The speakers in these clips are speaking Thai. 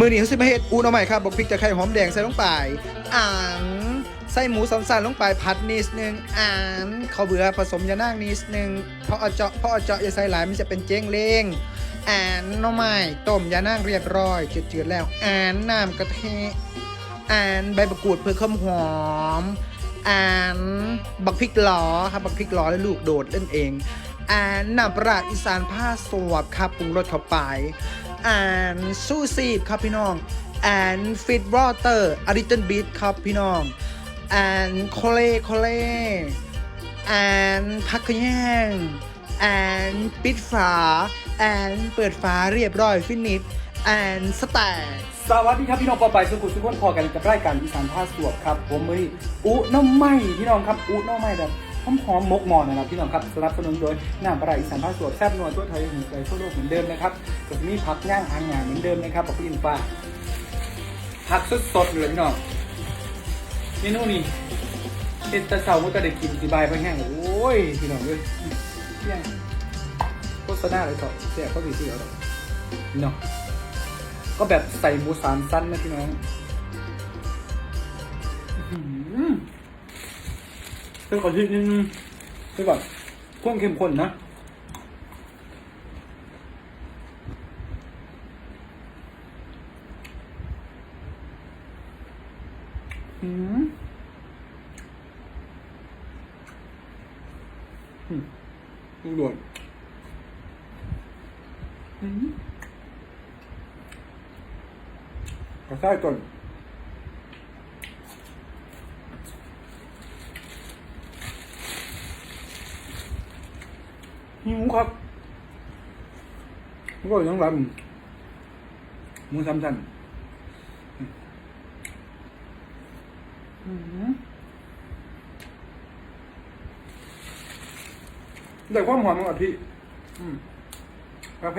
มือนี้เขาสิมาเฮ็ดอูน่อใหม่ครับบอกพริกตะไคร้หอมแดงใส่ลงไปอ่านใส่หมูสามสันลงไปผัดนิดนึงอ่านข้าวเบื่อผสมยานางนิดนึงเพราะเอาเจาะเพราะเอาเจาะอย่าใส่หลายมันจะเป็นเจ้งเลงอ่านหน่อไม้ต้มยานางเรียบร้อยจืดๆแล้วอ่านน้ำกะทิอ่านใบมะกรูดเพื่อความหอมอ่านบักพริกหลอครับบักพริกหลอแล้วลูกโดดเล่นเองอ่านน้ำปลาร้าอีสานผ้าสวบครับปรุงรสเข้าไป อ่านซูซีครับพี่น้องอ่านฟิตวอเตอร์อาริตันบีทครับพี่น้องอ่านโคเลโคเลอ่านพักขยงอ่านปิดฝาอ่านเปิดฝาเรียบร้อยฟินิชอ่านสแต็กสวัสดีครับพี่น้องปอไปสุขุมสุขนพอกันกับรายการอีสานท่าสวบครับ ผมมืออุน้ำไม้พี่น้องครับอุน้ำไม้แบบ หอมหอมมกหมอนนะครับพี่น้องครับสนับสนุนโดยน้ำปลาอีสานท่าสวบแซ่บนัวทั่วไทยหัวใจทั่วโลกเหมือนเดิมนะครับกับมีผักย่างหางงานเหมือนเดิมนะครับบอกพี่อินฟ้าผักสดๆเลยพี่น้องเมนูนี้เฮ็ดตะเสาร์มันก็ได้กินสีบายไปแห้งโอ้ยพี่น้องเลยเที่ยงโฆษณาเลยต่อเสียเขาสีเสียแล้วพี่น้องก็แบบใส่หมูสามสั้นนะพี่น้องอื้อหือ เป็นขอที่นึงคือแบบเครื่องเข้มข้นนะอืมอืมลูกโดดอืมกระซ้ายก่อน หิวครับมันก็ยังลำหมูสามชั้นอืมแต่ความหอมของกะทิอืมกาแฟ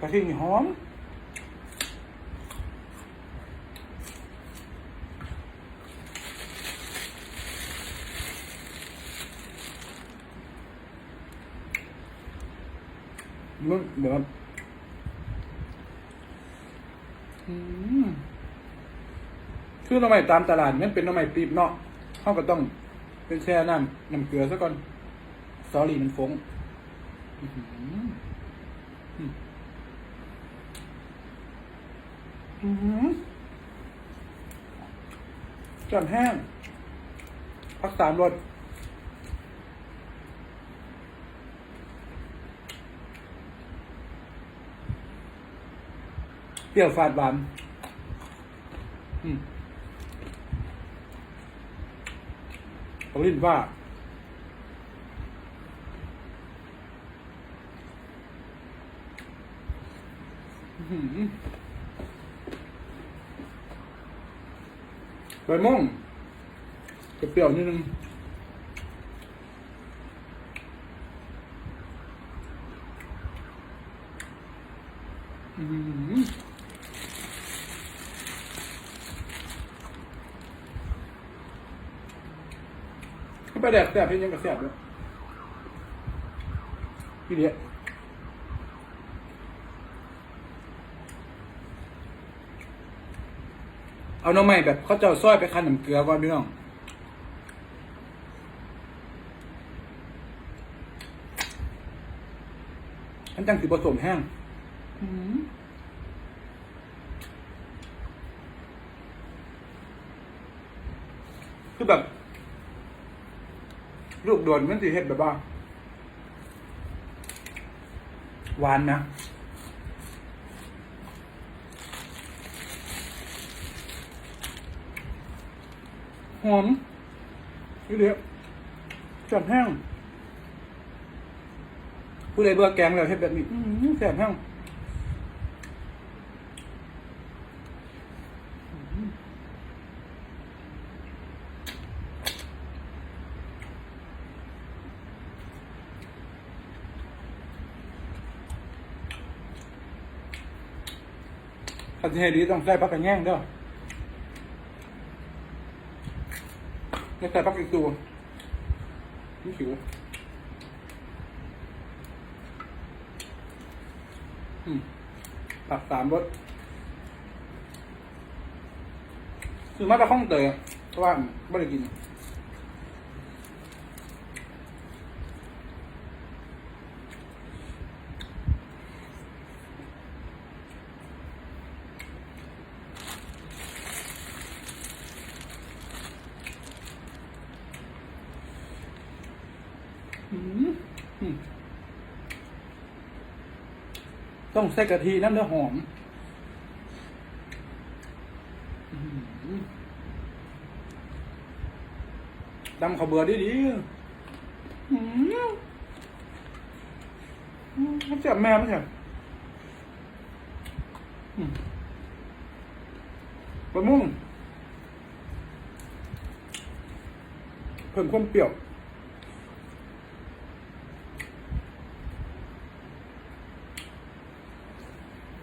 กะทินี่หอม มันแบบอืมคือหน้ำใหม่ตามตลาดมันเป็นหน้ำใหม่ปีบเนาะเขาก็ต้องเป็นแช่น้ำน้ำเกลือซะก่อนซอรี่มันฟงอื้อหืออืมอืมจอนแห้งพักสามรส เปรี้ยวฝาดหวานอืมเขาลิ้นว่าอือหือใบม่วงจะเปรี้ยวนิดนึงอื้อ หือไปแดกแสบเพียงยังกับแสบเลยพี่เดียเอาหน้องใหม่แบบเขาเจ้าซอยไปคั้นน้ำเกลือก่อนพี่น้องอันจังสีผสมแห้งอื้อหือคือแบบ ลูกโดนมันสีเห็ดแบบว่าหวานนะหอมนี่เดียวจัดแห้งผู้ใดเบื่อแกงแล้วเฮ็ดแบบนี้แซ่บแห้ง ถ้าจะให้ดีต้องใส่ผักกระแยงเด้อไม่ใส่ผักอีกตัวนี่ขิวอืมผักสามรสคือมาตะข้องเตยเพราะว่าไม่ได้กิน อืมอืม ต้องใส่กะทิน้ำเนื้อหอมดำข้าวเบื่อดีดีๆมันเจ็บแม่ไม่ใช่อืมบะมุ่งเพิ่มความเปรี้ยว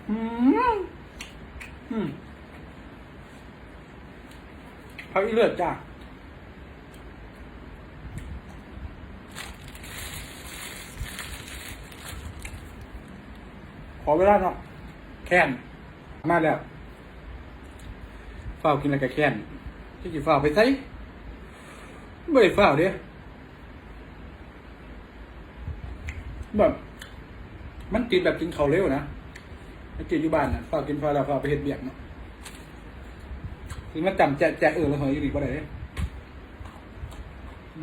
อืมอืมพักอี เลือดจ้าขอเวลาเนาะแค้นมาแล้วฝ้าวกินอะไรกับแค้นที่กี่ฝ้าไปใส่ไม่ได้ฝ้าเด้แบบมันกินแบบกินเขาเร็วนะไปกินอยู่บ้านนะฝากกินฟ้าแล้วก็เอาไปเฮ็ดเบียกเนาะ คือมันจำแจกแจกเออเลยเหยอยู่ดีบ่ได้เด้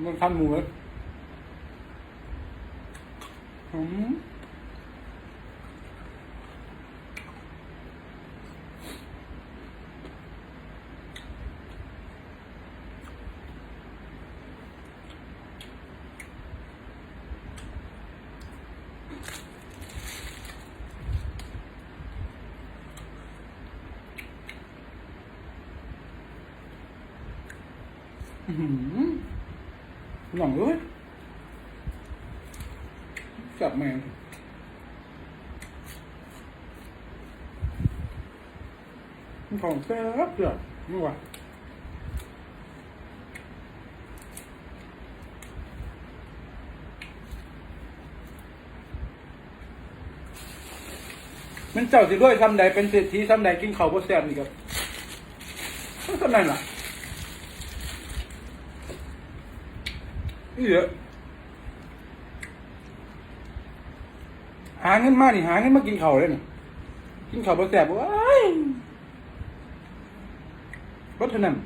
มันขั้นหมูเลยอืม หือหน่องเลยจับแมงของแซ่บเดือดนี่ว่ะมันเจ้าสิด้วยทำใดเป็นเศรษฐีทำใดกินข้าวบ่แซ่บนี่ครับก็ทำไดล่ะ เยอะหาเงินมานี่หาเงินมากินข้าวเลยนี่กินข้าวบ่แซ่บว้ายรถเท่านั้น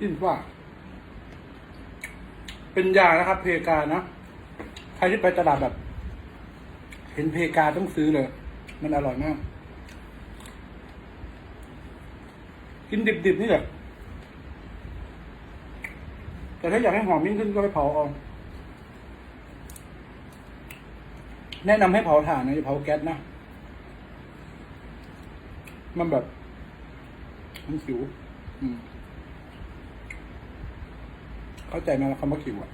อินว่า เป็นยานะครับ เพกานะ ใครที่ไปตลาดแบบ เห็นเพกาต้องซื้อเลย มันอร่อยมาก กินดิบๆนี่แหละ แต่ถ้าอยากให้หอมยิ่งขึ้นก็ไปเผาเอาแนะนำให้เผาถ่านนะอย่าเผาแก๊สนะ มันแบบ มันขิว เข้าใจไหมคำว่าขิวอะ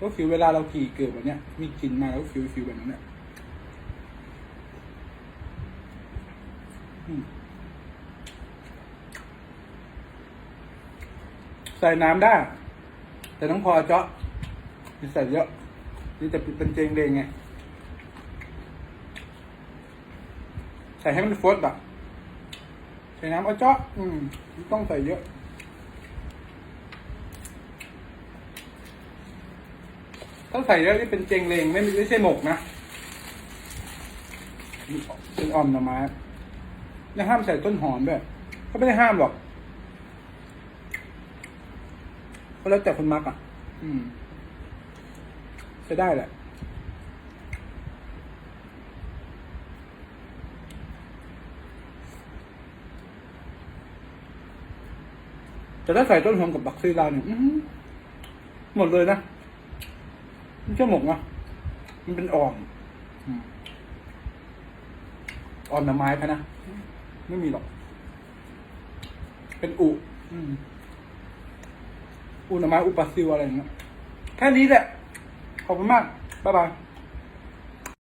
ก็คือเวลาเราขี่เกิดแบบเนี้ย มีกลิ่นมาแล้วฟิวฟิวแบบนั้นเนี่ยใส่น้ำได้ แต่ต้องพอเจาะใส่เยอะ นี่จะเป็นเจงเลงไง ใส่ให้มันฟดแบบใส่น้ำเอาเจาะ อืม ต้องใส่เยอะ ถ้าใส่แล้วนี่เป็นเจงเลงไม่ไม่ใช่หมกนะเป็นอ่อมหน่อไม้แล้วห้ามใส่ต้นหอมด้วยก็ไม่ได้ห้ามหรอกก็แล้วแต่คนมักอะ อืมใช้ได้แหละแต่ถ้าใส่ต้นหอมกับบักซีลาเนี่ยหมดเลยนะ มันจะหมกนะมันเป็นอ่อนอืมอ่อนหน่อไม้พะนะ ไม่มีหรอก เป็นอุอุหน่อไม้อุปซิวอะไรอย่างเงี้ยแค่นี้แหละ ขอบคุณมาก บ๊ายบาย